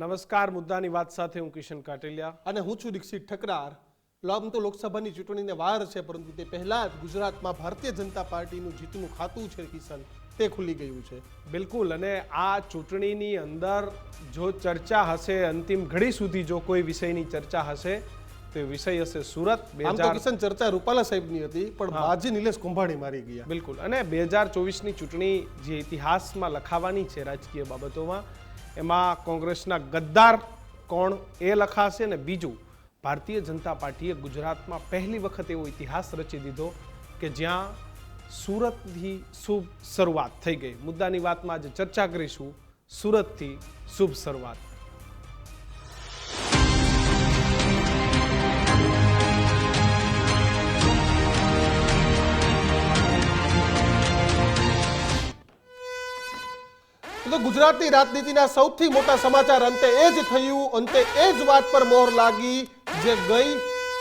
નમસ્કાર મુદ્દાની વાત સાથે હું કિશન કાટેલિયા. અને હું છું દીક્ષિત ઠકરાર. આમ તો લોકસભાની ચૂંટણીને વાર છે પરંતુ તે પહેલા જ ગુજરાતમાં ભારતીય જનતા પાર્ટીનું જીતનું ખાતું છે કિશન. તે ખુલી ગયું છે. બિલકુલ અને આ ચૂંટણીની અંદર જો ચર્ચા હશે અંતિમ ઘડી સુધી જો કોઈ વિષયની ચર્ચા હશે તો વિષય હશે સુરત. બે હજાર કિશન ચર્ચા રૂપાલા સાહેબની હતી પણ. બાજી નિલેશ કુંભાણી મારી ગયા. બિલકુલ અને બે હજાર ચોવીસની ચૂંટણી જે ઇતિહાસમાં લખાવાની છે રાજકીય બાબતોમાં એમાં કોંગ્રેસના ગદ્દાર કોણ એ લખાશે ને બીજું ભારતીય જનતા પાર્ટીએ ગુજરાતમાં પહેલી વખત એવો ઇતિહાસ રચી દીધો કે જ્યાં સુરતથી શુભ શરૂઆત થઈ ગઈ. મુદ્દાની વાતમાં આજે ચર્ચા કરીશું. સુરતથી શુભ શરૂઆત. ગુજરાતની રાજનીતિના સૌથી મોટા સમાચાર અંતે એ જ થયું, અંતે એ જ વાત પર મોહર લાગી જે ગઈ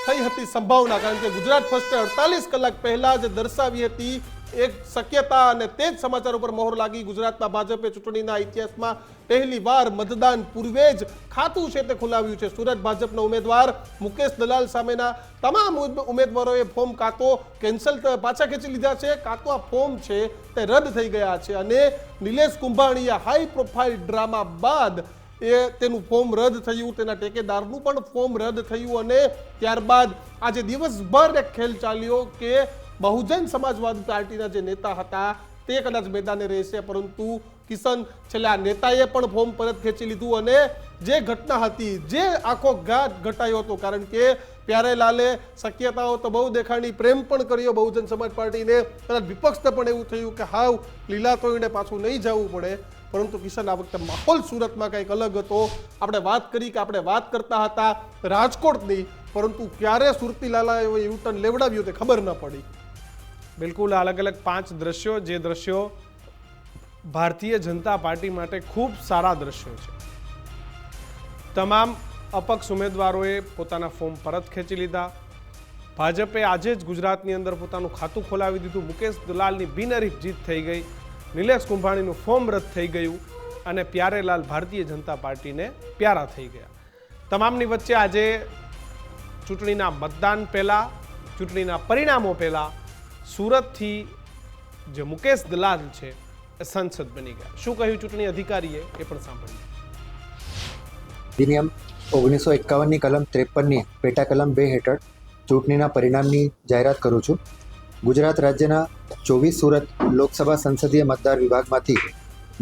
થઈ હતી સંભાવના. કારણ કે ગુજરાત ફર્સ્ટે અડતાલીસ કલાક પહેલા જ દર્શાવી હતી એક શક્યતા અને તે જ સમાચાર ઉપર મોહર લાગી ગુજરાતમાં ભાજપે ચૂંટણીના ઇતિહાસમાં પહેલી વાર મતદાન પૂર્વે જ ખાતું છે તે ખોલાવ્યું છે. સુરત ભાજપના ઉમેદવાર મુકેશ દલાલ સામેના તમામ ઉમેદવારોએ ફોર્મ કાં તો કેન્સલ પાછા ખેંચી લીધા છે. કાં તો આ ફોર્મ છે તે રદ થઈ ગયા છે અને Nilesh Kumbhaniya high profile drama બાદ એ તેનું ફોર્મ રદ થયું. તેના ટેકેદારનું પણ ફોર્મ રદ થયું અને ત્યારબાદ આજે દિવસભર એક ખેલ ચાલ્યો કે બહુજન સમાજવાદી પાર્ટીના જે નેતા હતા, તે કદાચ મેદાને રહેશે, પરંતુ કિશન છેલ્લા નેતાએ પણ ફોર્મ પરત ખેંચી લીધું અને જે ઘટના હતી, જે આખો ઘાટ ઘટાયો હતો, કારણ કે પ્યારેલાલે શક્યતાઓ તો બહુ દેખાણી પ્રેમ પણ કર્યો બહુજન સમાજ પાર્ટીને. કદાચ વિપક્ષને પણ એવું થયું કે હાવ, લીલા તોડીને પાછું નહીં જવું પડે. પરંતુ કિશન આ વખતે માહોલ સુરતમાં કંઈક અલગ હતો. આપણે વાત કરી કે આપણે વાત કરતા હતા રાજકોટની, પરંતુ ક્યારે સુરતી લાલા એવો યુટર્ન લેવડાવ્યું તે ખબર ન પડી. બિલકુલ અલગ અલગ પાંચ દ્રશ્યો જે દ્રશ્યો ભારતીય જનતા પાર્ટી માટે ખૂબ સારા દ્રશ્યો છે. તમામ અપક્ષ ઉમેદવારોએ પોતાના ફોર્મ પરત ખેંચી લીધા. ભાજપે આજે જ ગુજરાતની અંદર પોતાનું ખાતું ખોલાવી દીધું. મુકેશ દલાલની બિનહરીફ જીત થઈ ગઈ. નિલેશ કુંભાણીનું ફોર્મ રદ થઈ ગયું અને પ્યારેલાલ ભારતીય જનતા પાર્ટીને પ્યારા થઈ ગયા. તમામની વચ્ચે આજે ચૂંટણીના મતદાન પહેલાં, ચૂંટણીના પરિણામો પહેલાં સુરતથી જે મુકેશ દલાલ છે, એ સંસદ બની ગયા. શું કહ્યું ચૂંટણી અધિકારીએ? એ પણ સાંભળ્યું અધિનિયમ ઓગણીસો એકાવનની કલમ ત્રેપનની પેટા કલમ બે હેઠળ ચૂંટણીના પરિણામની જાહેરાત કરું છું. ગુજરાત રાજ્યના ચોવીસ સુરત લોકસભા સંસદીય મતદાર વિભાગમાંથી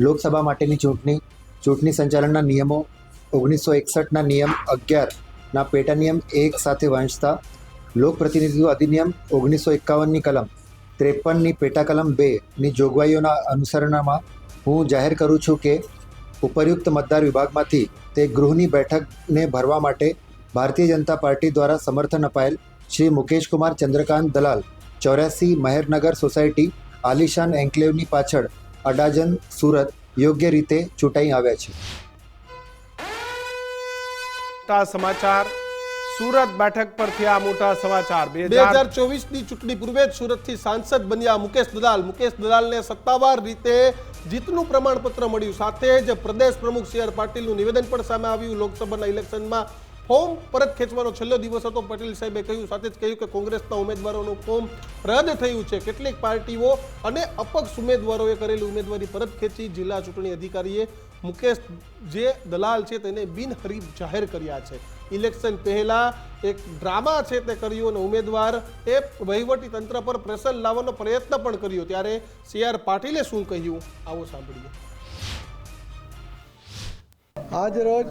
લોકસભા માટેની ચૂંટણી ચૂંટણી સંચાલનના નિયમો ઓગણીસો એકસઠના નિયમ અગિયારના પેટા નિયમ એક સાથે વાંચતા લોકપ્રતિનિધિત્વ અધિનિયમ ઓગણીસો એકાવનની કલમ ત્રેપનની પેટા કલમ બેની જોગવાઈઓના અનુસરણમાં હું જાહેર કરું છું કે ઉપરયુક્ત મતદાર વિભાગમાંથી તે ગૃહની બેઠકને ભરવા માટે ભારતીય જનતા પાર્ટી દ્વારા સમર્થન અપાયેલ શ્રી મુકેશ કુમાર ચંદ્રકાંત દલાલ, ચોર્યાસી મહેરનગર સોસાયટી, આલિશાન એન્કલેવની પાછળ અડાજન સુરત યોગ્ય રીતે ચૂંટાઈ આવ્યા છે. સમાચાર સુરત બેઠક પરથી આ મોટા સમાચાર. બે હજાર ચોવીસની ચૂંટણી પૂર્વે જ સુરતથી સાંસદ બન્યા મુકેશ દલાલ. મુકેશ દલાલને સત્તાવાર રીતે જીતનું પ્રમાણપત્ર મળ્યું. સાથે જ પ્રદેશ પ્રમુખ સી આર પાટીલનું નિવેદન પણ સામે આવ્યું. લોકસભાના ઇલેક્શનમાં ફોર્મ પરત ખેંચવાનો છેલ્લો દિવસ હતો. પટેલ સાહેબે કહ્યું, સાથે જ કહ્યું કે કોંગ્રેસના ઉમેદવારોનું ફોર્મ રદ થયું છે. કેટલીક પાર્ટીઓ અને અપક્ષ ઉમેદવારોએ કરેલી ઉમેદવારી પરત ખેંચી જિલ્લા ચૂંટણી અધિકારીએ મુકેશ જે દલાલ છે તેને બિનહરીફ જાહેર કર્યા છે. ઇલેક્શન પહેલા એક ડ્રામા છે તે કર્યું અને ઉમેદવાર એ વહીવટી તંત્ર પર પ્રેશર લાવવાનો પ્રયત્ન પણ કર્યો. ત્યારે સી આર પાટીલે શું કહ્યું? આવો સાંભળીએ. આજ રોજ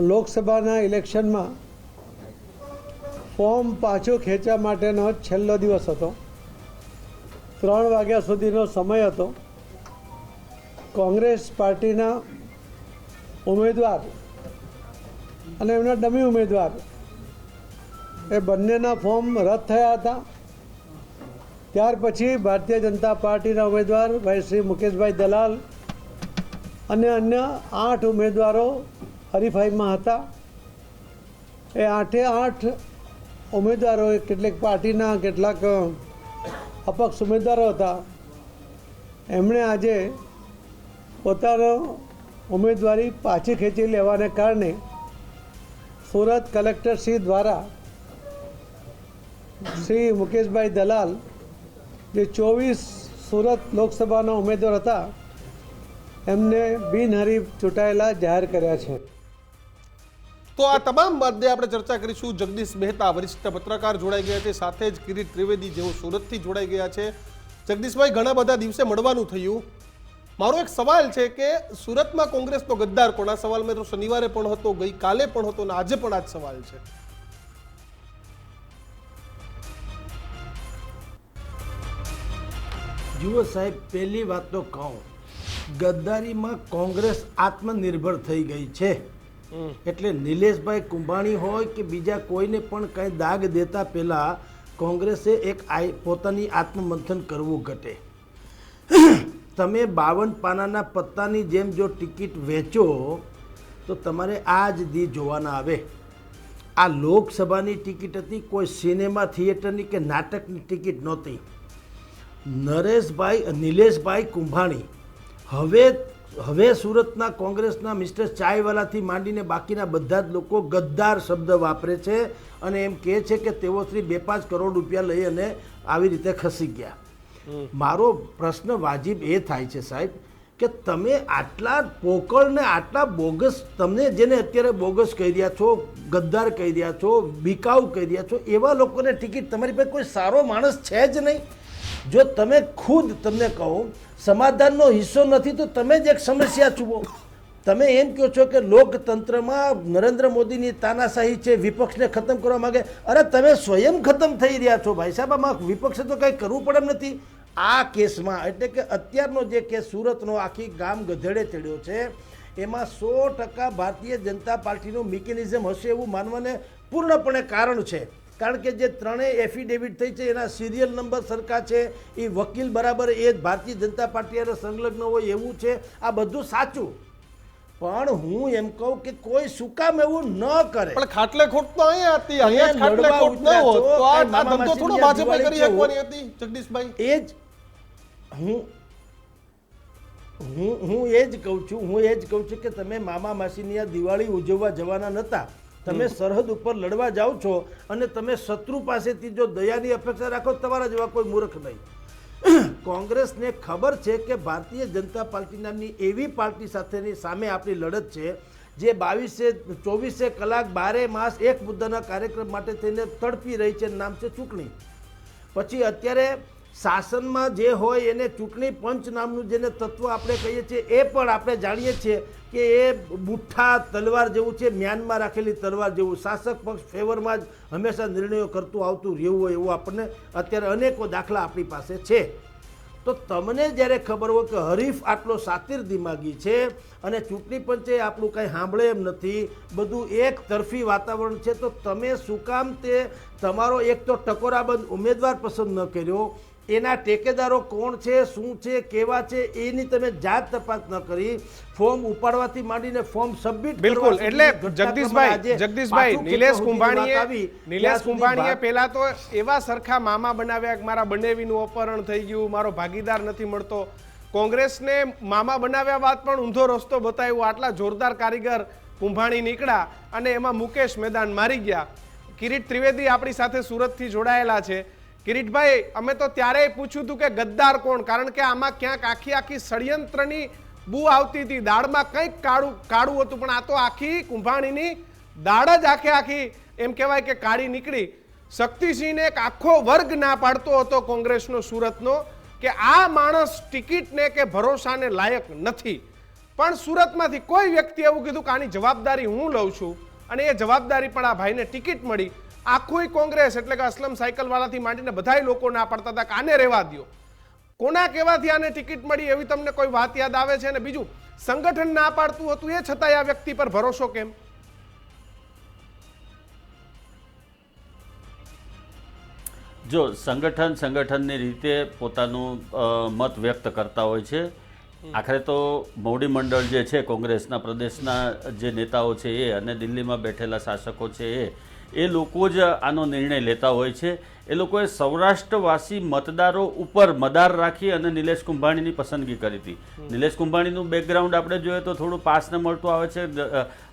લોકસભાના ઇલેક્શનમાં ફોર્મ પાછું ખેંચવા માટેનો છેલ્લો દિવસ હતો. ત્રણ વાગ્યા સુધીનો સમય હતો. કોંગ્રેસ પાર્ટીના ઉમેદવાર અને એમના ડમી ઉમેદવાર. એ બંનેના ફોર્મ રદ થયા હતા. ત્યાર પછી ભારતીય જનતા પાર્ટીના ઉમેદવાર ભાઈ શ્રી મુકેશભાઈ દલાલ અને અન્ય આઠ ઉમેદવારો હરીફાઈમાં હતા. એ આઠે આઠ ઉમેદવારો કેટલીક પાર્ટીના કેટલાક અપક્ષ ઉમેદવારો હતા. એમણે આજે પોતાનો ઉમેદવારી પાછી ખેંચી લેવાને કારણે સુરત કલેક્ટર શ્રી દ્વારા શ્રી મુકેશભાઈ દલાલ, જે ચોવીસ સુરત લોકસભાના ઉમેદવાર હતા, એમને બિનહરીફ ચૂંટાયેલા જાહેર કર્યા છે. તો આ તમામ બાબતે આપણે ચર્ચા કરીશું. જગદીશ મહેતા વરિષ્ઠ પત્રકાર જોડાઈ ગયા છે. સાથે જ કિરીટ ત્રિવેદી જેઓ સુરતથી જોડાઈ ગયા છે. જગદીશભાઈ, ઘણા બધા દિવસે મળવાનું થયું. મારો એક સવાલ છે કે સુરતમાં કોંગ્રેસનો ગદ્દાર કોણ? આ સવાલ મેં તો શનિવારે પણ હતો ગઈકાલે પણ હતો અને આજે પણ આ જ સવાલ છે. જુઓ સાહેબ પહેલી વાત તો કહું. ગદ્દારીમાં કોંગ્રેસ આત્મનિર્ભર થઈ ગઈ છે. એટલે નિલેશભાઈ કુંભાણી હોય કે બીજા કોઈને પણ કંઈ દાગ દેતા પહેલાં કોંગ્રેસે એક આઈ પોતાની આત્મમંથન કરવું ઘટે. તમે બાવન પાનાના પત્તાની જેમ જો ટિકિટ વેચો, તો તમારે આ જ દી જોવાના આવે. આ લોકસભાની ટિકિટ હતી, કોઈ સિનેમા, થિયેટરની કે નાટકની ટિકિટ નહોતી. નરેશભાઈ, નિલેશભાઈ કુંભાણી. હવે હવે સુરતના કોંગ્રેસના મિસ્ટર ચાયવાલાથી માંડીને બાકીના બધા જ લોકો ગદ્દાર શબ્દ વાપરે છે અને એમ કહે છે કે તેઓ શ્રી બે પાંચ કરોડ રૂપિયા લઈ અને આવી રીતે ખસી ગયા. મારો પ્રશ્ન વાજિબ એ થાય છે, સાહેબ, કે તમે આટલા પોકળને આટલા બોગસ તમને જેને અત્યારે બોગસ કહી રહ્યા છો, ગદ્દાર કહી રહ્યા છો, બિકાઉ કહી રહ્યા છો, એવા લોકોને ટિકિટ તમારી પાસે કોઈ સારો માણસ છે જ નહીં. જો તમે ખુદ તમને કહું, સમાધાનનો હિસ્સો નથી, તો તમે જ એક સમસ્યા છુઓ તમે એમ કહો છો કે લોકતંત્રમાં નરેન્દ્ર મોદીની તાનાશાહી છે, વિપક્ષને ખતમ કરવા માંગે? અરે તમે સ્વયં ખતમ થઈ રહ્યા છો ભાઈ સાહેબ. આમાં વિપક્ષે તો કંઈ કરવું પડે એમ નથી. આ કેસમાં, એટલે કે અત્યારનો જે કેસ સુરતનો, આખી ગામ ગધેડે ચડ્યો છે, એમાં સો ટકા ભારતીય જનતા પાર્ટીનું મિકેનિઝમ હશે એવું માનવાને પૂર્ણપણે કારણ છે. કારણ કે જે ત્રણેય એફિડેવિટ થઈ છે, એના સિરિયલ નંબર સરખા છે એ વકીલ બરાબર એ જ ભારતીય જનતા પાર્ટી સંલગ્ન હોય એવું છે. આ બધું સાચું. પણ હું એમ કહું કે કોઈ સુકામ એવું ન કરે. પણ ખાટલે ખોટ તો અહીંયા હતી અહીંયા ખાટલે ખોટ ન હોત. તો આ ધંધો થોડો ભાજપે કરી શકવાની હતી જગદીશભાઈ? એ જ હું હું હું એ જ કહું છું હું એ જ કહું છું કે તમે મામા માસીની આ દિવાળી ઉજવવા જવાના નહોતા તમે સરહદ ઉપર લડવા જાઓ છો અને તમે શત્રુ પાસેથી જો દયાની અપેક્ષા રાખો તમારા જેવા કોઈ મૂર્ખ નહીં. કોંગ્રેસને ખબર છે કે ભારતીય જનતા પાર્ટી નામની એવી પાર્ટી સાથેની સામે આપણી લડત છે, જે બાવીસે, ચોવીસે કલાક બારે માસ એક મુદ્દાના કાર્યક્રમ માટે થઈને તડપી રહી છે નામ છે ચૂંટણી. પછી અત્યારે શાસનમાં જે હોય એને ચૂંટણી પંચ નામનું જેને તત્વ આપણે કહીએ છીએ, એ પણ આપણે જાણીએ છીએ કે એ બુઠ્ઠા તલવાર જેવું છે, મ્યાનમાં રાખેલી તલવાર જેવું. શાસક પક્ષ ફેવરમાં જ હંમેશા નિર્ણયો કરતું આવતું રહેવું હોય એવું આપણને અત્યારે અનેકો દાખલા આપણી પાસે છે. તો તમને જ્યારે ખબર હોય કે હરીફ આટલો સાતીર દિમાગી છે અને ચૂંટણી પંચે આપણું કંઈ સાંભળે એમ નથી, બધું એક તરફી વાતાવરણ છે, તો તમે શું કામ તે તમારો એક તો ટકોરાબંધ ઉમેદવાર પસંદ ન કર્યો એના ટેકેદારો કોણ છે શું છે કેવા છે એની તમે જાત તપાસ ન કરી. ફોર્મ ઉપાડવાથી માંડીને ફોર્મ સબમિટ બિલકુલ એટલે જગદીશભાઈ જગદીશભાઈ નિલેશ કુંભાણીએ નિલેશ કુંભાણીએ પહેલા તો એવા સરખા મામા બનાવ્યા કે મારા બનેવીનું અપહરણ થઈ ગયું મારો ભાગીદાર નથી મળતો. કોંગ્રેસને મામા બનાવ્યા બાદ પણ ઊંધો રસ્તો બતાવ્યો આટલા જોરદાર કારીગર કુંભાણી નીકળ્યા અને એમાં મુકેશ મેદાન મારી ગયા. કિરીટ ત્રિવેદી આપણી સાથે સુરતથી જોડાયેલા છે. કિરીટભાઈ, અમે તો ત્યારે પૂછ્યું હતું કે ગદ્દાર કોણ? કારણ કે આમાં ક્યાંક આખી આખી ષડયંત્રની બુ આવતી હતી. દાળમાં કંઈક કાળું કાળું હતું, પણ આ તો આખી કુંભાણીની દાળ જ આખે આખી, એમ કહેવાય કે કાળી નીકળી. શક્તિસિંહને એક આખો વર્ગ ના પાડતો હતો કોંગ્રેસનો સુરતનો કે આ માણસ ટિકિટને કે ભરોસાને લાયક નથી. પણ સુરતમાંથી કોઈ વ્યક્તિ એવું કીધું કે આની જવાબદારી હું લઉં છું. અને એ જવાબદારી પણ આ ભાઈને ટિકિટ મળી. આખું કોંગ્રેસ એટલે કે અસલમ સાયકલવાળાથી માંડીને બધા લોકો ના પડતા હતા કે આને રહેવા દો કોના કહેવાથી આને ટિકિટ મળી એવી તમને કોઈ વાત યાદ આવે છે? અને બીજું, સંગઠન ના પાડતું હતું એ છતાંય આ વ્યક્તિ પર ભરોસો કેમ? જો, સંગઠન સંગઠનની રીતે પોતાનું મત વ્યક્ત કરતા હોય છે. આખરે તો મોવડી મંડળ જે છે, કોંગ્રેસના પ્રદેશના જે નેતાઓ છે એ અને દિલ્હીમાં બેઠેલા શાસકો છે એ એ લોકો જ આનો નિર્ણય લેતા હોય છે. એ લોકોએ સૌરાષ્ટ્રવાસી મતદારો ઉપર મદાર રાખી અને નિલેશ કુંભાણીની પસંદગી કરી હતી. નિલેશ કુંભાણીનું બેકગ્રાઉન્ડ આપણે જોઈએ તો થોડું પાસને મળતું આવે છે.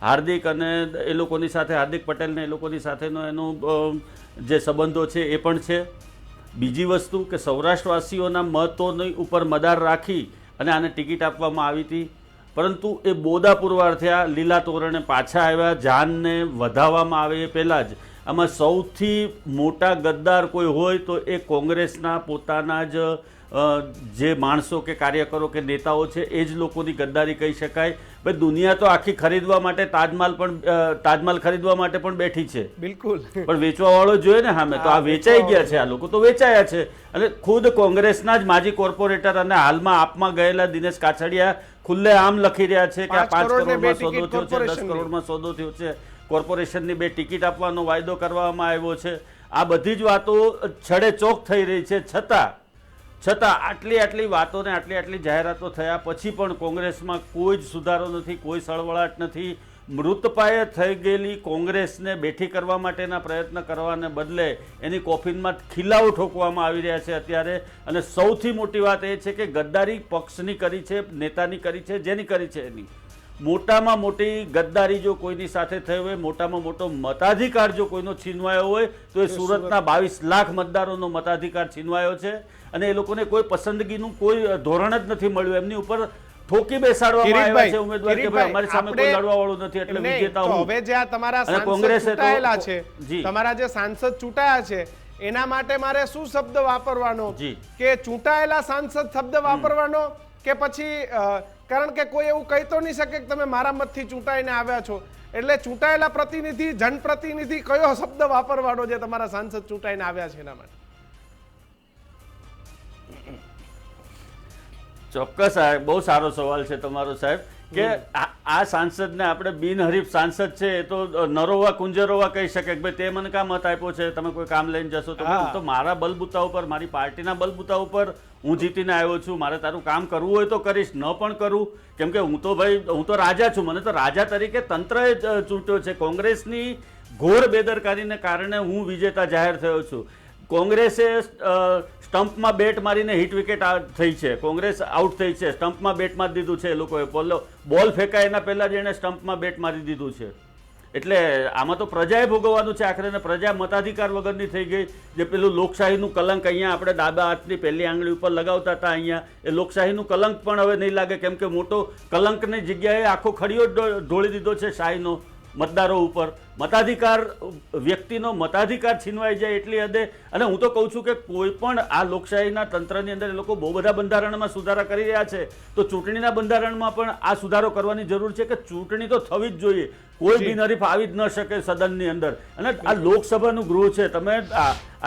હાર્દિક અને એ લોકોની સાથે હાર્દિક પટેલને એ લોકોની સાથેનો એનો જે સંબંધો છે એ પણ છે. બીજી વસ્તુ કે સૌરાષ્ટ્રવાસીઓના મતોની ઉપર મદાર રાખી અને આને ટિકિટ આપવામાં આવી હતી. પરંતુ એ બોદા પુરવાર થયા લીલા તોરણે પાછા આવ્યા. જાનને વધાવવામાં આવે એ પહેલાં જ. આમાં સૌથી મોટા ગદ્દાર કોઈ હોય તો એ કોંગ્રેસના પોતાના જ જે માણસો કે કાર્યકરો કે નેતાઓ છે એ જ લોકોની ગદ્દારી કહી શકાય. ભાઈ દુનિયા તો આખી ખરીદવા માટે તાજમહાલ પણ તાજમહાલ ખરીદવા માટે પણ બેઠી છે. બિલકુલ. પણ વેચવા વાળો જોઈએ ને સામે તો આ વેચાઈ ગયા છે આ લોકો તો વેચાયા છે. અને ખુદ કોંગ્રેસના જ માજી કોર્પોરેટર અને હાલમાં આપમાં ગયેલા દિનેશ કાછડિયા ખુલ્લે આમ લખી રહ્યા છે કે આ પાંચ કરોડમાં સોદો થયો છે દસ કરોડમાં સોદો થયો છે. કોર્પોરેશનની બે ટિકિટ આપવાનો વાયદો કરવામાં આવ્યો છે. આ બધી જ વાતો છડે ચોક થઈ રહી છે. છતાં છતાં આટલી આટલી વાતો ને આટલી આટલી જાહેરાતો થયા પછી પણ કોંગ્રેસમાં કોઈ જ સુધારો નથી કોઈ સળવળાટ નથી. મૃતપાયે થઈ ગયેલી કોંગ્રેસને બેઠી કરવા માટેના પ્રયત્ન કરવાને બદલે એની કોફિનમાં ખિલ્લાઓ ઠોકવામાં આવી રહ્યા છે અત્યારે. અને સૌથી મોટી વાત એ છે કે ગદ્દારી પક્ષની કરી છે નેતાની કરી છે જેની કરી છે એની. મોટામાં મોટી ગદ્દારી જો કોઈની સાથે થઈ હોય મોટામાં મોટો મતાધિકાર જો કોઈનો છીનવાયો હોય તો એ સુરતના બાવીસ લાખ મતદારોનો મતાધિકાર છીનવાયો છે. અને એ લોકોને કોઈ પસંદગીનું કોઈ ધોરણ જ નથી મળ્યું. એમની ઉપર ઠોકી બેસાડવામાં આવ્યા છે ઉમેદવાર કે ભાઈ અમારી સામે કોઈ લડવા વાળું નથી એટલે વિજેતા હું. હવે જે આ તમારા સાંસદ ચૂંટાયેલા છે તમારા જે સાંસદ ચૂંટાયા છે એના માટે મારે શું શબ્દ વાપરવાનો? કે ચૂંટાયેલા સાંસદ શબ્દ વાપરવાનો કે પછી કારણ કે કોઈ એવું કહી તો નહીં શકે કે તમે મારા મતથી ચૂંટાઈને આવ્યા છો. એટલે ચૂંટાયેલા પ્રતિનિધિ જનપ્રતિનિધિ કયો શબ્દ વાપરવાનો જે તમારા સાંસદ ચૂંટાઈને આવ્યા છે એના માટે? ચોક્કસ બહુ સારો સવાલ છે તમારો સાહેબ કે આ સાંસદને આપણે બિનહરીફ સાંસદ છે એ તો નરોવા કુંજરોવા કહી શકે કે ભાઈ તે મને કામ મત આપ્યો છે તમે કોઈ કામ લઈને જશો તો તો મારા બલબુતા ઉપર મારી પાર્ટીના બલબુતા ઉપર હું જીતીને આવ્યો છું મારે તારું કામ કરવું હોય તો કરીશ ન પણ કરું. કેમ કે હું તો ભાઈ હું તો રાજા છું મને તો રાજા તરીકે તંત્રએ ચૂંટ્યો છે. કોંગ્રેસની ઘોર બેદરકારીને કારણે હું વિજેતા જાહેર થયો છું. કોંગ્રેસે સ્ટમ્પમાં બેટ મારીને હિટ વિકેટ થઈ છે. કોંગ્રેસ આઉટ થઈ છે. સ્ટમ્પમાં બેટ મારી દીધું છે એ લોકોએ. બોલ બોલ ફેંકાય એના પહેલાં જ એણે સ્ટમ્પમાં બેટ મારી દીધું છે. એટલે આમાં તો પ્રજાએ ભોગવવાનું છે આખરે પ્રજા મતાધિકાર વગરની થઈ ગઈ. જે પેલું લોકશાહીનું કલંક અહીંયા આપણે ડાબા હાથની પહેલી આંગળી ઉપર લગાવતા હતા અહીંયા. એ લોકશાહીનું કલંક પણ હવે નહીં લાગે. કેમ કે મોટો કલંકની જગ્યાએ આખો ખડીયો ઢોળી દીધો છે શાહીનો. મતદારો ઉપર. મતાધિકાર, વ્યક્તિનો મતાધિકાર છીનવાઈ જાય એટલી હદે. અને હું તો કહું છું કે કોઈ પણ આ લોકશાહીના તંત્રની અંદર એ લોકો બહુ બધા બંધારણમાં સુધારા કરી રહ્યા છે. તો ચૂંટણીના બંધારણમાં પણ આ સુધારો કરવાની જરૂર છે કે ચૂંટણી તો થવી જ જોઈએ. કોઈ બિનહરીફ આવી જ ન શકે સદનની અંદર. અને આ લોકસભાનું ગૃહ છે. તમે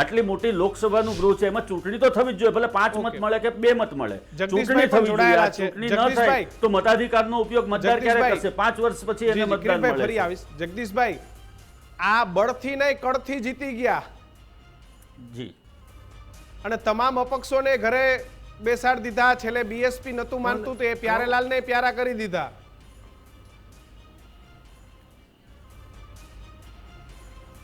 આટલી મોટી લોકસભાનું ગૃહ છે. એમાં ચૂંટણી તો થવી જ જોઈએ. ભલે પાંચ મત મળે કે બે મત મળે. ચૂંટણી થવી જોઈએ. ચૂંટણી ન થાય. તો મતાધિકારનો ઉપયોગ મતદાર ક્યારે કરશે? પાંચ વર્ષ પછી એને મતદાન મળે જગદીશભાઈ આ બળથી નહીં કળથી જીતી ગયા. જી. અને તમામ અપક્ષોને ઘરે બેસાડી દીધા. છેલ્લે બીએસપી નતું માનતું તો એ પ્યારેલાલને પ્યારા કરી દીધા.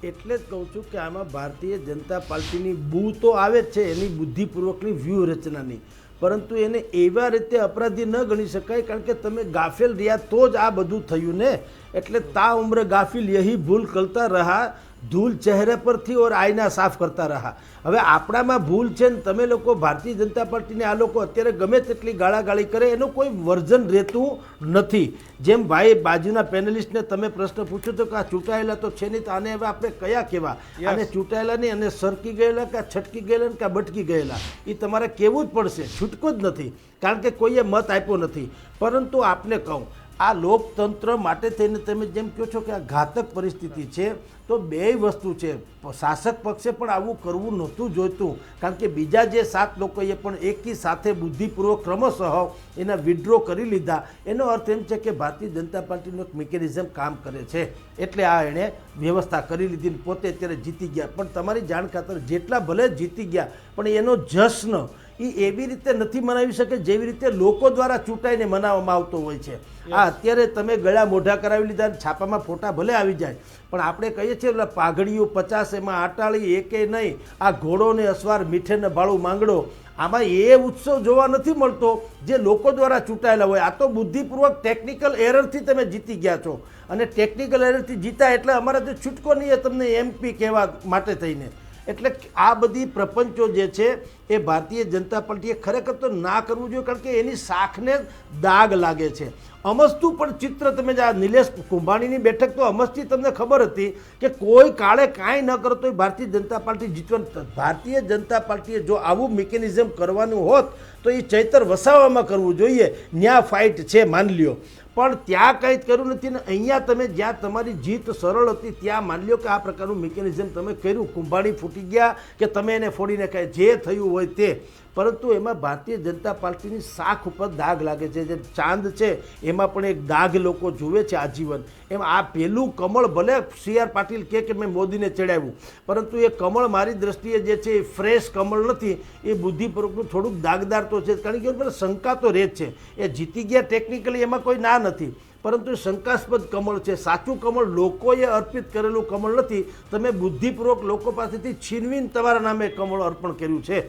એટલે જ કહું છું કે આમાં ભારતીય જનતા પાર્ટીની બૂ તો આવે જ છે, એની બુદ્ધિપૂર્વકની વ્યૂહરચનાની. પરંતુ એને એવા રીતે અપરાધી ન ગણી શકાય, કારણ કે તમે ગાફેલ રહ્યા તો જ આ બધું થયું ને. એટલે તા ઉમ્ર ગાફિલ યહી ભૂલ કરતા રહા ધૂલ ચહેરે પરથી ઓર આઈના સાફ કરતા રહા. હવે આપણામાં ભૂલ છે ને તમે લોકો ભારતીય જનતા પાર્ટીને આ લોકો અત્યારે ગમે તેટલી ગાળાગાળી કરે એનું કોઈ વર્જન રહેતું નથી. જેમ ભાઈ બાજુના પેનલિસ્ટને તમે પ્રશ્ન પૂછ્યો તો કે આ ચૂંટાયેલા તો છે નહીં તો આને હવે આપણે કયા કહેવા? અને ચૂંટાયેલા નહીં અને સરકી ગયેલા કે છટકી ગયેલા કે બટકી ગયેલા? એ તમારે કહેવું જ પડશે. છૂટકો જ નથી. કારણ કે કોઈએ મત આપ્યો નથી. પરંતુ આપને કહું આ લોકતંત્ર માટે થઈને તમે જેમ કહો છો કે આ ઘાતક પરિસ્થિતિ છે, તો બે વસ્તુ છે. શાસક પક્ષે પણ આવું કરવું નહોતું જોઈતું. કારણ કે બીજા જે સાત લોકોએ પણ એકી સાથે બુદ્ધિપૂર્વક ક્રમશઃ એના વિડ્રો કરી લીધા. એનો અર્થ એમ છે કે ભારતીય જનતા પાર્ટીનું એક મિકેનિઝમ કામ કરે છે. એટલે આ એણે વ્યવસ્થા કરી લીધી પોતે અત્યારે જીતી ગયા. પણ તમારી જાણ ખાતર જેટલા ભલે જીતી ગયા, પણ એનો જશ્ન એ એવી રીતે નથી મનાવી શકે જેવી રીતે લોકો દ્વારા ચૂંટાઈને મનાવવામાં આવતો હોય છે. આ અત્યારે તમે ગળા મોઢા કરાવી લીધા છાપામાં ફોટા ભલે આવી જાય પણ આપણે કહીએ છીએ એટલે પાઘડીઓ પચાસ એમાં આટાળી એકે નહીં આ ઘોડોને અસવાર મીઠે ને ભાળું માંગડો આમાં એ ઉત્સવ જોવા નથી મળતો જે લોકો દ્વારા ચૂંટાયેલા હોય. આ તો બુદ્ધિપૂર્વક ટેકનિકલ એરરથી તમે જીતી ગયા છો. અને ટેકનિકલ એરરથી જીતા એટલે અમારે જે છૂટકો નહીં તમને એમપી કહેવા માટે થઈને. એટલે આ બધી પ્રપંચો જે છે એ ભારતીય જનતા પાર્ટીએ ખરેખર તો ના કરવું જોઈએ, કારણ કે એની શાખને દાગ લાગે છે. અમસ્તું પણ ચિત્ર તમે જે આ નિલેશ કુંભાણીની બેઠક તો અમસ્તી તમને ખબર હતી કે કોઈ કાળે કાંઈ ન કરો તોય ભારતીય જનતા પાર્ટી જીતવાનું ભારતીય જનતા પાર્ટીએ જો આવું મિકેનિઝમ કરવાનું હોત તો એ ચૈતર વસાવામાં કરવું જોઈએ. ન્યા ફાઇટ છે, માન લ્યો. પણ ત્યાં કંઈ કર્યું નથી ને અહીંયા તમે જ્યાં તમારી જીત સરળ હતી, ત્યાં માની લો કે આ પ્રકારનું મિકેનિઝમ તમે કર્યું. કુંભાણી ફૂટી ગયા કે તમે એને ફોડીને કાંઈ જે થયું હોય તે. પરંતુ એમાં ભારતીય જનતા પાર્ટીની શાખ ઉપર દાગ લાગે છે. જે ચાંદ છે, એમાં પણ એક દાગ લોકો જુએ છે આજીવન. એમ આ પેલું કમળ ભલે સી આર પાટીલ કહે કે મેં મોદીને ચડાવ્યું, પરંતુ એ કમળ મારી દ્રષ્ટિએ જે છે એ ફ્રેશ કમળ નથી. એ બુદ્ધિપૂર્વકનું થોડુંક દાગદાર તો છે કારણ કે મને શંકા તો રહે છે. એ જીતી ગયા ટેકનિકલી એમાં કોઈ ના નથી. પરંતુ શંકાસ્પદ કમળ છે. સાચું કમળ લોકોએ અર્પિત કરેલું કમળ નથી. તમે બુદ્ધિપૂર્વક લોકો પાસેથી છીનવીને તમારા નામે કમળ અર્પણ કર્યું છે.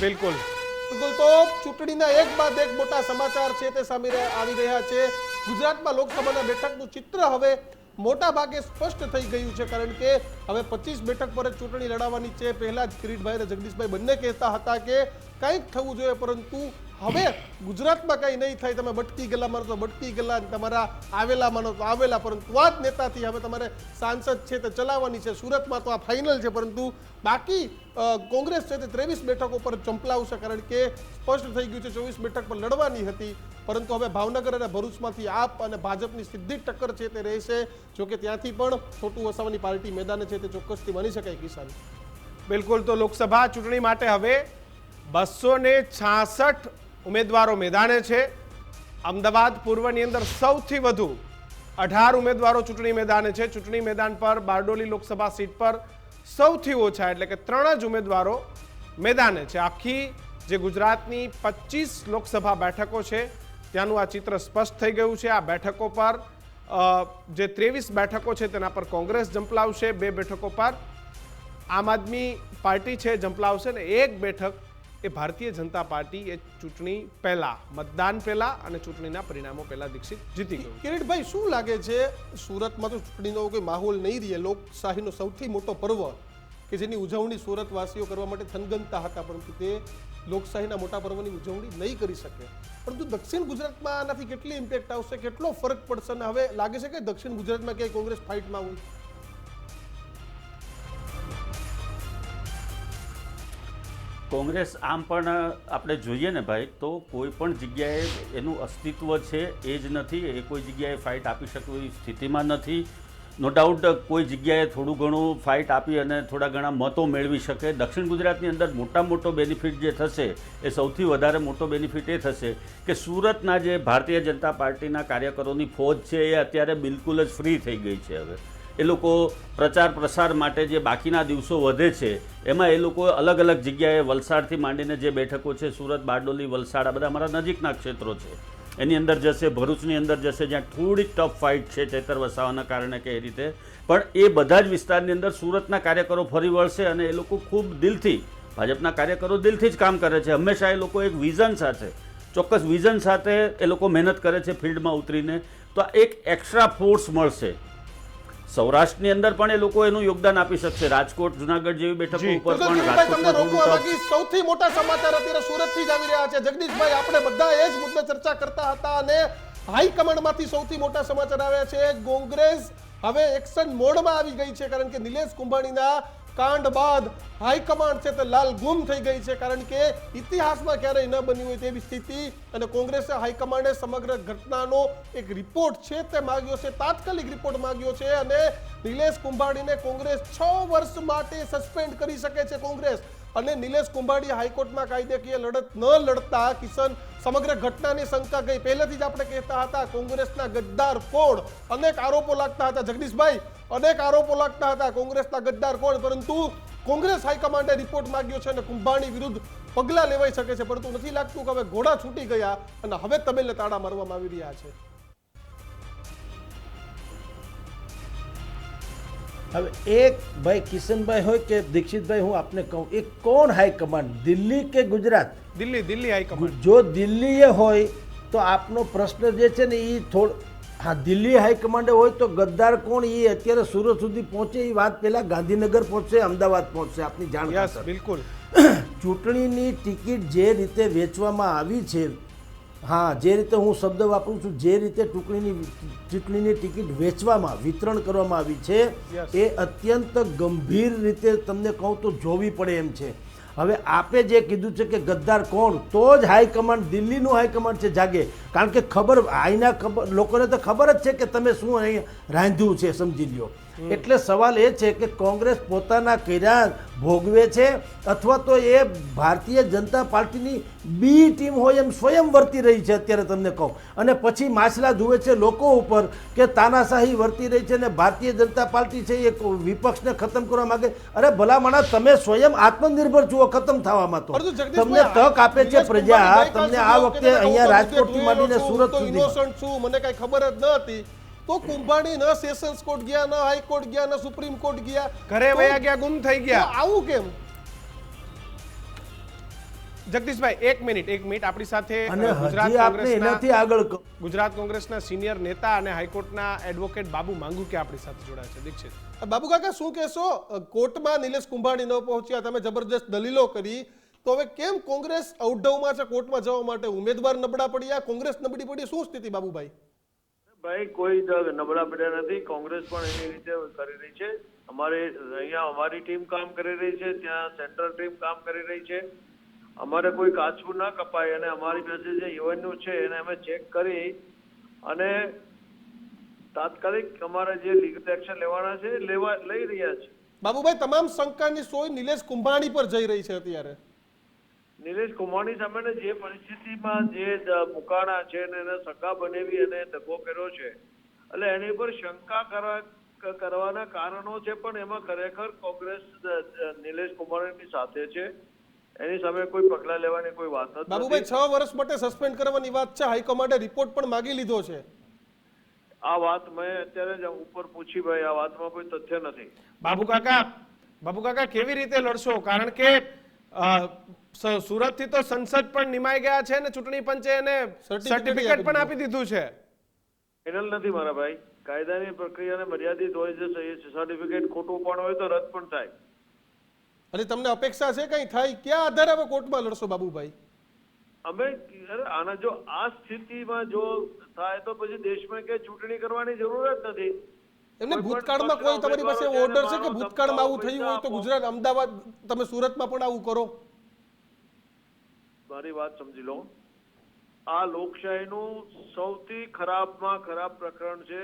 બિલકુલ. બિલકુલ તો ચૂંટણીના એક બાદ એક મોટા સમાચાર છે તે સામે આવી રહ્યા છે. ગુજરાતમાં લોકસભાના બેઠકનું ચિત્ર હવે મોટા ભાગે સ્પષ્ટ થઈ ગયું છે, કારણ કે હવે પચીસ બેઠક પર ચૂંટણી લડાવવાની છે. પહેલા જ કિરીટભાઈ અને જગદીશભાઈ બંને કહેતા હતા કે કંઈક થવું જોઈએ, પરંતુ હવે ગુજરાતમાં કંઈ નહીં થાય, તમે બટકી ગયેલા માનો તો બટકી ગયેલા તમારા આવેલા માનો તો આવેલા, પરંતુ આ જ નેતાથી હવે તમારે સાંસદ છે તે ચલાવવાની છે. સુરતમાં તો આ ફાઇનલ છે, પરંતુ બાકી કોંગ્રેસ છે તે ત્રેવીસ બેઠકો પર ચંપલાવશે, કારણ કે સ્પષ્ટ થઈ ગયું છે, ચોવીસ બેઠક પર લડવાની હતી. પરંતુ હવે ભાવનગર અને ભરૂચમાંથી આપ અને ભાજપની સીધી ટક્કર છે તે રહેશે જોકે ત્યાંથી પણ છોટું વસાવાની પાર્ટી મેદાને છે તે ચોક્કસથી માની શકાય, કિસાન. બિલકુલ, તો લોકસભા ચૂંટણી માટે હવે બસો ને છાસઠ ઉમેદવારો મેદાને છે. અમદાવાદ પૂર્વની અંદર સૌથી વધુ અઢાર ઉમેદવારો ચૂંટણી મેદાને છે. ચૂંટણી મેદાન પર બારડોલી લોકસભા સીટ પર સૌથી ઓછા એટલે કે ત્રણ જ ઉમેદવારો મેદાને છે. આખી જે ગુજરાતની પચીસ લોકસભા બેઠકો છે, ત્યાંનું આ ચિત્ર સ્પષ્ટ થઈ ગયું છે. આ બેઠકો પર જે ત્રેવીસ બેઠકો છે તેના પર કોંગ્રેસ જંપલાવશે બે બેઠકો પર આમ આદમી પાર્ટી છે જંપલાવશે ને એક બેઠક એ ભારતીય જનતા પાર્ટી એ ચૂંટણી પહેલા, મતદાન પહેલા અને ચૂંટણીના પરિણામો પહેલા દીક્ષિત જીતી ગયું. કિરીટભાઈ, શું લાગે છે સુરતમાં તો ચૂંટણીનો કોઈ માહોલ નહીં રહે? લોકશાહીનો સૌથી મોટો પર્વ કે જેની ઉજવણી સુરતવાસીઓ કરવા માટે થનગનતા હતા, પરંતુ તે લોકશાહીના મોટા પર્વની ઉજવણી નહીં કરી શકે. પરંતુ દક્ષિણ ગુજરાતમાં આનાથી કેટલી ઇમ્પેક્ટ આવશે? કેટલો ફરક પડશે? અને હવે લાગે છે કે દક્ષિણ ગુજરાતમાં ક્યાંય કોંગ્રેસ ફાઇટમાં હોય? કોંગ્રેસ આમ પણ આપણે જોઈએ ને ભાઈ, તો કોઈ પણ જગ્યાએ એનું અસ્તિત્વ છે એ જ નથી, એ કોઈ જગ્યાએ ફાઇટ આપી શકે એવી સ્થિતિમાં નથી. નો ડાઉટ કોઈ જગ્યાએ થોડું ઘણું ફાઇટ આપી અને થોડા ઘણા મતો મેળવી શકે. દક્ષિણ ગુજરાતની અંદર મોટા મોટો બેનિફિટ જે થશે, એ સૌથી વધારે મોટો બેનિફિટ એ થશે કે સુરતના જે ભારતીય જનતા પાર્ટીના કાર્યકરોની ફોજ છે એ અત્યારે બિલકુલ જ ફ્રી થઈ ગઈ છે હવે. એ લોકો પ્રચાર પ્રસાર માટે જે બાકીના દિવસો વધે છે, એમાં એ લોકો અલગ અલગ જગ્યાએ વલસાડથી માંડીને જે બેઠકો છે, સુરત, બારડોલી, વલસાડ, આ બધા અમારા નજીકના ક્ષેત્રો છે. એની અંદર જશે, ભરૂચની અંદર જશે, જ્યાં થોડી ટફ ફાઇટ છે ચેતર વસાવાના કારણે કે એ રીતે. પણ એ બધા જ વિસ્તારની અંદર સુરતના કાર્યકરો ફરી વળશે અને એ લોકો ખૂબ દિલથી, ભાજપના કાર્યકરો દિલથી જ કામ કરે છે. હંમેશા એ લોકો એક વિઝન સાથે, ચોક્કસ વિઝન સાથે એ લોકો મહેનત કરે છે ફિલ્ડમાં ઉતરીને. તો આ એક એક્સ્ટ્રા ફોર્સ મળશે. સૌરાષ્ટ્રની અંદર પણ એ લોકો એનું યોગદાન આપી શકશે. રાજકોટ જુનાગઢ જેવી બેઠકો ઉપર પણ રાજકોટમાં થોડું. સૌથી મોટા સમાચાર અત્યારે સુરતથી જ આવી રહ્યા છે. જગદીશભાઈ આપણે બધા એ જ મુદ્દે ચર્ચા કરતા હતા અને હાઈકમાન્ડમાંથી સૌથી મોટા સમાચાર આવ્યા છે. કોંગ્રેસ હવે એક્શન મોડમાં આવી ગઈ છે કારણ કે નિલેશ કુંભાણીના કાંડ બાદ હાઈકમાન્ડ છે તે લાલ ગુમ થઈ ગઈ છે, કારણ કે ઇતિહાસમાં ક્યારેય ન બની હોય તેવી સ્થિતિ. અને કોંગ્રેસે હાઈકમાન્ડે સમગ્ર ઘટનાનો એક રિપોર્ટ છે તે માંગ્યો છે, તાત્કાલિક રિપોર્ટ માંગ્યો છે. અને નિલેશ કુંભાણીને કોંગ્રેસ છ વર્ષ માટે સસ્પેન્ડ કરી શકે છે કોંગ્રેસ. અને નિલેશ કુંભાણી હાઈકોર્ટમાં કાયદેકીય લડત ન લડતા કિશન સમગ્ર ઘટનાની શંકા ગઈ. પહેલેથી જ આપણે કહેતા હતા, કોંગ્રેસના ગદ્દાર કોણ? અનેક આરોપો લાગતા હતા, જગદીશભાઈ, અનેક આરોપો લાગતા હતા, કોંગ્રેસના ગદ્દાર કોણ? પરંતુ કોંગ્રેસ હાઈકમાન્ડે રિપોર્ટ માંગ્યો છે અને કુંભાણી વિરુદ્ધ પગલાં લેવાઈ શકે છે, પરંતુ નથી લાગતું કે હવે ઘોડા છૂટી ગયા અને હવે તમિલને તાળા મારવામાં આવી રહ્યા છે. હવે એક ભાઈ કિશનભાઈ હોય કે દીક્ષિતભાઈ હું આપને કહું એ કોણ હાઈકમાન્ડ દિલ્હી કે ગુજરાત? દિલ્હી દિલ્હી હાઈકમાન્ડ જો દિલ્હીએ હોય તો આપનો પ્રશ્ન જે છે ને એ થોડો હા દિલ્હી હાઈકમાન્ડે હોય તો ગદ્દાર કોણ? એ અત્યારે સુરત સુધી પહોંચે એ વાત પહેલાં ગાંધીનગર પહોંચશે અમદાવાદ પહોંચશે આપની જાણ. બિલકુલ. ચૂંટણીની ટિકિટ જે રીતે વેચવામાં આવી છે હા જે રીતે હું શબ્દ વાપરું છું જે રીતે ટુકડીની ચૂંટણીની ટિકિટ વેચવામાં વિતરણ કરવામાં આવી છે એ અત્યંત ગંભીર રીતે તમને કહું તો જોવી પડે એમ છે. હવે આપે જે કીધું છે કે ગદ્દાર કોણ તો જ હાઈકમાન્ડ દિલ્હીનું હાઈકમાન્ડ છે જાગે. કારણ કે ખબર આઈના ખબર લોકોને તો ખબર જ છે કે તમે શું અહીં રાંધ્યું છે સમજી લ્યો. એટલે સવાલ એ છે કે કોંગ્રેસ પોતાના કર્યા ભોગવે છે અથવા તો એ ભારતીય જનતા પાર્ટીની બી ટીમ હોય એમ સ્વયં વર્તી રહી છે અત્યારે તમને કહું. અને પછી માછલા જુએ છે લોકો ઉપર કે તાનાશાહી વર્તી રહી છે અને ભારતીય જનતા પાર્ટી છે એ વિપક્ષને ખતમ કરવા માંગે. અરે ભલામણા તમે સ્વયં આત્મનિર્ભર જુઓ ખતમ થવામાં તો. તમને તક આપે છે પ્રજા તમને આ વખતે અહીંયા રાજકોટથી માંડીને સુરત સુધી મને કઈ ખબર જ ન હતી. તો કુંભાણી ન સેશન્સ કોર્ટ ગયા ન હાઈકોર્ટ ગયા ન સુપ્રીમ કોર્ટ ગયા. ઘરે વયા ગયા ગુમ થઈ ગયા. આવું કેમ? જગદીશભાઈ એક મિનિટ એક મિનિટ. આપણી સાથે ગુજરાત કોંગ્રેસના આગળ ગુજરાત કોંગ્રેસના સિનિયર નેતા અને હાઈકોર્ટના એડવોકેટ બાબુ માંગુ કે આપણી સાથે જોડાયા છે? દીક્ષિત બાબુ કાકા શું કહેશો? કોર્ટમાં નિલેશ કુંભાણી ન પહોંચ્યા તમે જબરજસ્ત દલીલો કરી. તો હવે કેમ કોંગ્રેસ ઔઢવમાં છે? કોર્ટમાં જવા માટે ઉમેદવાર નબળા પડ્યા કોંગ્રેસ નબળી પડી શું સ્થિતિ બાબુભાઈ? ભાઈ, કોઈ નબળા પડ્યા નથી. કોંગ્રેસ પણ એની રીતે કરી રહી છે. અમારે અહીંયા અમારી ટીમ કામ કરી રહી છે. ત્યાં સેન્ટ્રલ ટીમ કામ કરી રહી છે. અમારે કોઈ કાચું ના કપાય અને અમારી પાસે જે યુએનનું છે એને અમે ચેક કરી અને તાત્કાલિક અમારે જે લીગલ એક્શન લેવાના છે લેવા લઈ રહ્યા છે. બાબુભાઈ, તમામ શંકાની સોય નિલેશ કુંભાણી પર જઈ રહી છે અત્યારે. નિલેશ કુમારની સામે જે પરિસ્થિતિમાં જે મુકાણા છે ને એને સગા બનેવી અને દગો કર્યો છે એટલે એની પર શંકા કરવા કરવાના કારણો છે પણ એમાં ખરેખર કોંગ્રેસ નિલેશ કુમારની સાથે છે. એની સામે કોઈ પગલાં લેવાની કોઈ વાત નથી બાબુભાઈ છ વર્ષ માટે સસ્પેન્ડ કરવાની વાત છે હાઈકમાન્ડે રિપોર્ટ પણ માગી લીધો છે. આ વાત મેં અત્યારે જ ઉપર પૂછી ભાઈ આ વાતમાં કોઈ તથ્ય નથી. બાબુ કાકા બાબુ કાકા કેવી રીતે લડશો? કારણ કે સુરતથી તો સંસદ પણ નિમાઈ ગયા છે ને ચૂંટણી પંચે એને સર્ટિફિકેટ પણ આપી દીધું છે. ફાઇનલ નથી મારા ભાઈ. કાયદાની પ્રક્રિયાને મર્યાદિત હોય છે એ સર્ટિફિકેટ ખોટું પણ હોય તો રદ પણ થાય. અને તમને અપેક્ષા છે કઈ થાય? ક્યાં આધારે હવે કોર્ટમાં લડશો બાબુભાઈ? અમે અરે આના જો આ સ્થિતિમાં જો થાય તો પછી દેશમાં કે ચૂંટણી કરવાની જરૂર જ નથી. એમને ભૂતકાળમાં કોઈ તમારી પાસે ઓર્ડર છે કે ભૂતકાળમાં આવું થયું હોય તો ગુજરાત અમદાવાદ તમે સુરતમાં પણ આવું કરો? મારી વાત સમજી લો. આ લોકશાહીનું સૌથી ખરાબમાં ખરાબ પ્રકરણ છે.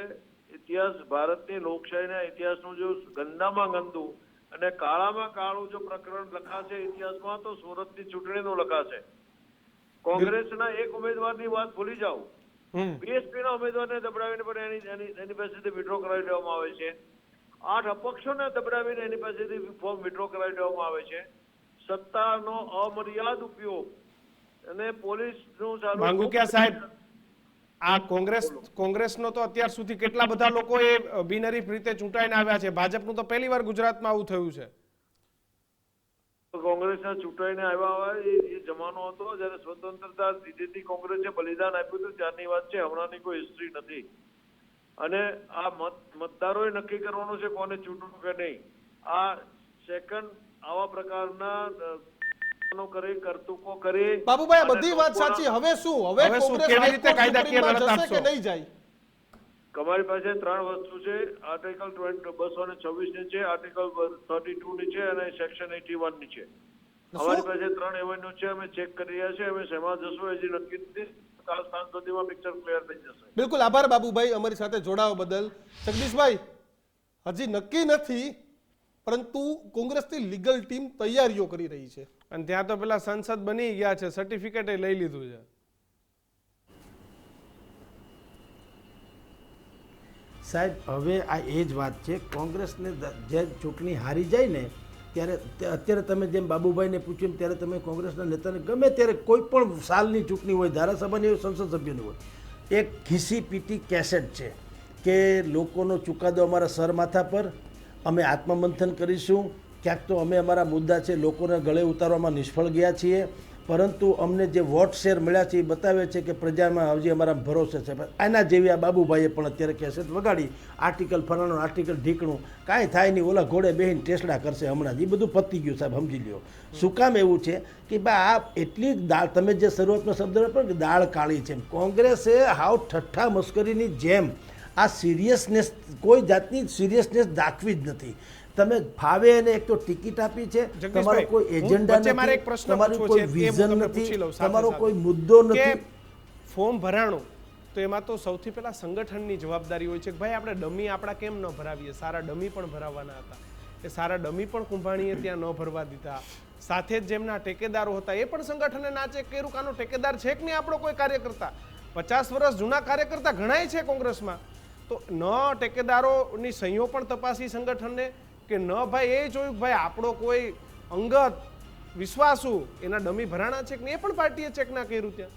ઇતિહાસ ભારતની લોકશાહીના ઇતિહાસનું જો ગંદામાં ગંદુ અને કાળામાં કાળું જો પ્રકરણ લખાશે ઇતિહાસમાં તો સુરતની ચૂંટણીનું લખાશે. કોંગ્રેસના એક ઉમેદવારની વાત ભૂલી જાઓ. બીએસપી ના ઉમેદવારને દબડાવીને પણ એની એની એની પાસેથી વિડ્રો કરાવી લેવામાં આવે છે. આઠ અપક્ષોને દબડાવીને એની પાસેથી ફોર્મ વિડ્રો કરાવી લેવામાં આવે છે. સત્તાનો અમર્યાદ ઉપયોગ અને પોલીસનું માંગુ ક્યાં સાહેબ આ કોંગ્રેસ કોંગ્રેસનો તો અત્યાર સુધી કેટલા બધા લોકો એ બિનહરીફ રીતે ચૂંટાઈને આવ્યા છે? ભાજપનું તો પહેલી વાર ગુજરાતમાં આવું થયું છે. કોંગ્રેસના ચૂંટાઈને આવ્યા હોય એ જમાનો હતો જ્યારે સ્વતંત્રતા લીધી કોંગ્રેસે બલિદાન આપ્યું હતું ત્યારની વાત છે હમણાંની કોઈ હિસ્ટ્રી નથી. અને આ મત મતદારોએ નક્કી કરવાનું છે કોને ચૂંટવું કે નહીં. આ સેકન્ડ આવા પ્રકારના નો કરી કરતૂકો બાબુભાઈ આ બધી વાત સાચી. હવે શું? હવે શું? કોંગ્રેસ કેવી રીતે કાયદાકીય લડત જશે કે નહીં જાય? અમારી પાસે ત્રણ વસ્તુ છે. આર્ટિકલ બસો ને છવ્વીસની છે આર્ટિકલ થર્ટી ટુ ની છે અને સેક્શન એટી વનની છે અમારી પાસે ત્રણ એવન્યુ છે. અમે ચેક કરી રહ્યા છે અમે શેમાં જશું? હજી નક્કી નથી. કાલ સાંજ સુધીમાં પિક્ચર ક્લિયર થઈ જશે. બિલકુલ આભાર બાબુભાઈ અમારી સાથે જોડાવા બદલ. જગદીશભાઈ હજી નક્કી નથી પરંતુ કોંગ્રેસની લીગલ ટીમ તૈયારીઓ કરી રહી છે. અને ત્યાં તો પેલા સંસદ બની ગયા છે સર્ટિફિકેટ લઈ લીધું છે. સાહેબ, હવે આ એ જ વાત છે, કોંગ્રેસને જે ચૂંટણી હારી જાય ને, ત્યારે અત્યારે તમે જેમ બાબુભાઈને પૂછ્યું ત્યારે તમે કોંગ્રેસના નેતાને ગમે ત્યારે કોઈ પણ સાલની ચૂંટણી હોય, ધારાસભાની હોય સંસદ સભ્યની હોય, એક ઘીસી પીટી કેસેટ છે કે લોકોનો ચુકાદો અમારા સર માથા પર, અમે આત્મમંથન કરીશું ક્યાંક તો અમે અમારા મુદ્દા છે, લોકોને ગળે ઉતારવામાં નિષ્ફળ ગયા છીએ. પરંતુ અમને જે વોટ શેર મળ્યા છે એ બતાવે છે કે પ્રજામાં હજી અમારા ભરોસે છે. આના જેવી આ બાબુભાઈએ પણ અત્યારે કેસેટ વગાડી, આર્ટિકલ ફલાણું, આર્ટિકલ ઢીકણું, કાંઈ થાય નહીં, ઓલા ઘોડે બેહીને ટેસડા કરશે હમણાં જ એ બધું પતી ગયું સાહેબ, સમજી લ્યો. શું કામ એવું છે કે બા, આ એટલી દાળ, તમે જે શરૂઆતમાં શબ્દ પણ કે દાળ કાળી છે કોંગ્રેસે હાવ ઠઠ્ઠા મસ્કરીની જેમ આ સિરિયસનેસ કોઈ જાતની સિરિયસનેસ દાખવી જ નથી. તમે ભાવે એને એક તો ટિકિટ આપી છે. તમારો કોઈ એજન્ડા વચ્ચે મારે એક નથી પ્રશ્ન તમારું કોઈ વિઝન નથી તમારો કોઈ મુદ્દો નથી. ફોર્મ ભરાણું તો એમાં તો સૌથી પહેલા સંગઠનની જવાબદારી હોય છે કે ભાઈ આપણે ડમી આપણા કેમ ન ભરાવીએ? સારા ડમી પણ ભરાવાના હતા. એ સારા ડમી પણ કુંભાણીએ ત્યાં ન ભરવા દીધા. સાથે જ જેમના ટેકેદારો હતા એ પણ સંગઠને નાચે કર્યું કાનો ટેકેદાર છે કે નહીં આપણો કોઈ કાર્યકર્તા? પચાસ વર્ષ જૂના કાર્યકર્તા ઘણાય છે કોંગ્રેસમાં. તો ન ટેકેદારોની સહીઓ પણ તપાસી સંગઠનને. કે ન ભાઈ એ જોયું ભાઈ આપણો કોઈ અંગત વિશ્વાસુ એના ડમી ભરાણા છે કે એ પણ પાર્ટીએ ચેક ના કર્યું ત્યાં.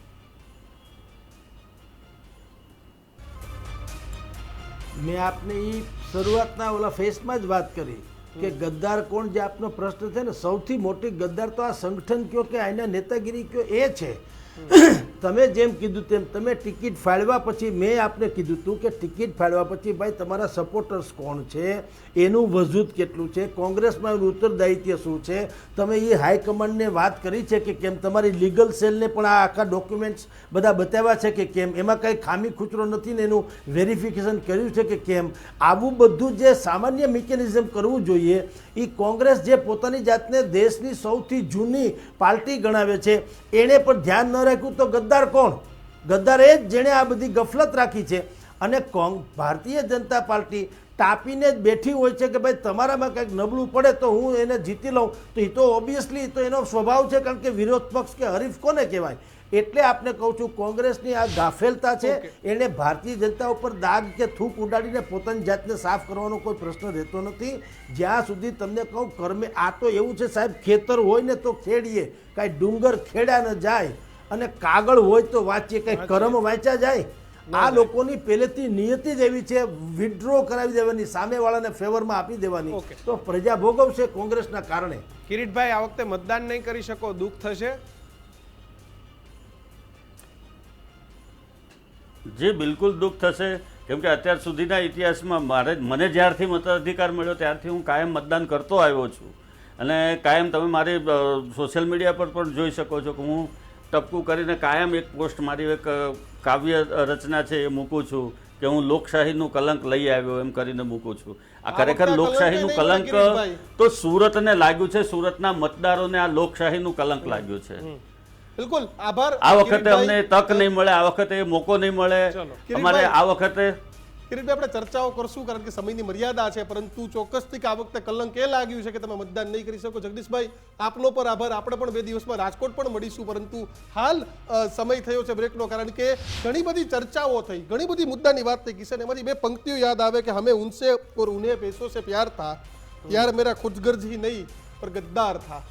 મેં આપને એ શરૂઆતના ઓલા ફેસમાં જ વાત કરી કે ગદ્દાર કોણ જે આપનો પ્રશ્ન છે ને સૌથી મોટી ગદ્દાર તો આ સંગઠન કયો કે આના નેતાગીરી કયો એ છે. તમે જેમ કીધું તેમ તમે ટિકિટ ફાળવા પછી મેં આપને કીધું હતું કે ટિકિટ ફાળવા પછી ભાઈ તમારા સપોર્ટર્સ કોણ છે? એનું વજૂદ કેટલું છે? કોંગ્રેસમાં ઉત્તરદાયિત્વ શું છે? તમે એ હાઈકમાન્ડને વાત કરી છે કે કેમ? તમારી લીગલ સેલને પણ આ આખા ડોક્યુમેન્ટ્સ બધા બતાવ્યા છે કે કેમ? એમાં કંઈ ખામી ખૂચરો નથી ને એનું વેરિફિકેશન કર્યું છે કે કેમ? આવું બધું જે સામાન્ય મિકેનિઝમ કરવું જોઈએ એ કોંગ્રેસ જે પોતાની જાતને દેશની સૌથી જૂની પાર્ટી ગણાવે છે એણે પણ ધ્યાન ન રાખ્યું તો ગદ્દાર કોણ? ગદ્દાર એ જ જેણે આ બધી ગફલત રાખી છે. અને કોંગ ભારતીય જનતા પાર્ટી ટાપીને જ બેઠી હોય છે કે ભાઈ તમારામાં કંઈક નબળું પડે તો હું એને જીતી લઉં. તો એ તો ઓબ્વિયસલી તો એનો સ્વભાવ છે કારણ કે વિરોધ પક્ષ કે હરીફ કોને કહેવાય? એટલે આપને કહું છું કોંગ્રેસની આ ગાફેલતા છે. એણે ભારતીય જનતા ઉપર દાગ કે થૂક ઉડાડીને પોતાની જાતને સાફ કરવાનો કોઈ પ્રશ્ન રહેતો નથી. જ્યાં સુધી તમને કહું કર્મે આ તો એવું છે સાહેબ ખેતર હોય ને તો ખેડીએ. કાંઈ ડુંગર ખેડ્યા ન જાય. અને કાગળ હોય તો વાંચીએ કાંઈ કરમ વાંચ્યા જાય. આ લોકોની પહેલેથી નિયતિ જ એવી છે વિડ્રો કરાવી દેવાની સામેવાળાને ફેવરમાં આપી દેવાની. તો પ્રજા ભોગવશે કોંગ્રેસના કારણે. કિરીટભાઈ આ વખતે મતદાન નહીં કરી શકો દુઃખ થશે? જી બિલકુલ દુઃખ થશે. કેમ કે અત્યાર સુધીના ઇતિહાસમાં મારે મને જ્યારથી મતાધિકાર મળ્યો ત્યારથી હું કાયમ મતદાન કરતો આવ્યો છું. અને કાયમ તમે મારી સોશિયલ મીડિયા પર પણ જોઈ શકો છો કે હું ટપકું કરીને કાયમ એક પોસ્ટ મારી એક કાવ્ય રચના છે એ મૂકું છું કે હું લોકશાહીનું કલંક લઈ આવ્યો એમ કરીને મૂકું છું. આ ખરેખર લોકશાહીનું કલંક. તો સુરતને લાગ્યું છે સુરતના મતદારોને આ લોકશાહીનું કલંક લાગ્યું છે. બિલકુલ આભાર. આ વખતે અમને તક નહીં મળે આ વખતે મોકો નહીં મળે. અમારે આ વખતે એ રીતે આપણે ચર્ચાઓ કરશું કારણ કે સમયની મર્યાદા છે, પરંતુ ચોક્કસથી આ વખતે કલંક એ લાગ્યું છે કે તમે મતદાન નહીં કરી શકો. જગદીશભાઈ, આપનો પર આભાર. આપણે પણ બે દિવસમાં રાજકોટ પણ મળીશું, પરંતુ હાલ સમય થયો છે બ્રેકનો, કારણ કે ઘણી બધી ચર્ચાઓ થઈ, ઘણી બધી મુદ્દાની વાત થઈ. કિશન, એમાંથી બે પંક્તિઓ યાદ આવે કે હમે ઉનસે ઓર ઉને પૈસો સે પ્યાર થા. યાર મેરા ખુદગર્જ નહીં, પર ગદ્દાર થા.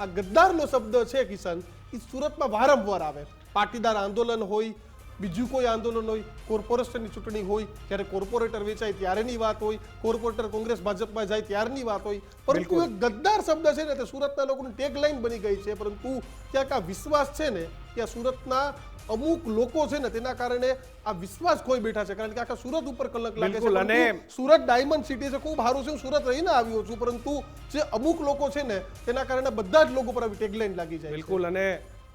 આ ગદ્દારનો શબ્દ છે, કિશન એ સુરતમાં વારંવાર આવે. પાટીદાર આંદોલન હોય બીજું કોઈ આંદોલન હોય કોર્પોરેશનની ચૂંટણી હોય જ્યારે કોર્પોરેટર વેચાય ત્યારેની વાત હોય કોર્પોરેટર કોંગ્રેસ ભાજપમાં જાય ત્યારની વાત હોય પરંતુ એક ગદ્દાર શબ્દ છે ને તે સુરતના લોકોની ટેગલાઈન બની ગઈ છે પરંતુ ક્યાંક આ વિશ્વાસ છે ને ત્યાં સુરતના અમુક લોકો છે ને તેના કારણે આ વિશ્વાસ ખોઈ બેઠા છે કારણ કે આખા સુરત ઉપર કલંક લાગે છે અને- સુરત ડાયમંડ સિટી છે ખૂબ સારું છે હું સુરત રહીને આવ્યો છું પરંતુ જે અમુક લોકો છે ને તેના કારણે બધા જ લોકો પર આવી ટેગલાઈન લાગી જાય. બિલકુલ અને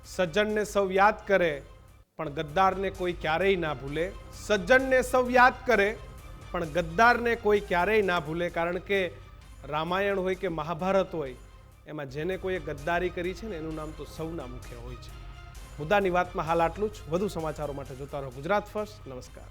સજ્જનને સૌ યાદ કરે પણ ગદ્દારને કોઈ ક્યારેય ના ભૂલે. સજ્જનને સૌ યાદ કરે, પણ ગદ્દારને કોઈ ક્યારેય ના ભૂલે, કારણ કે રામાયણ હોય કે મહાભારત હોય, એમાં જેને કોઈએ ગદ્દારી કરી છે ને, એનું નામ તો સૌના મુખે હોય છે. મુદ્દાની વાતમાં હાલ આટલું જ. વધુ સમાચારો માટે જોતા રહો ગુજરાત ફર્સ્ટ. નમસ્કાર.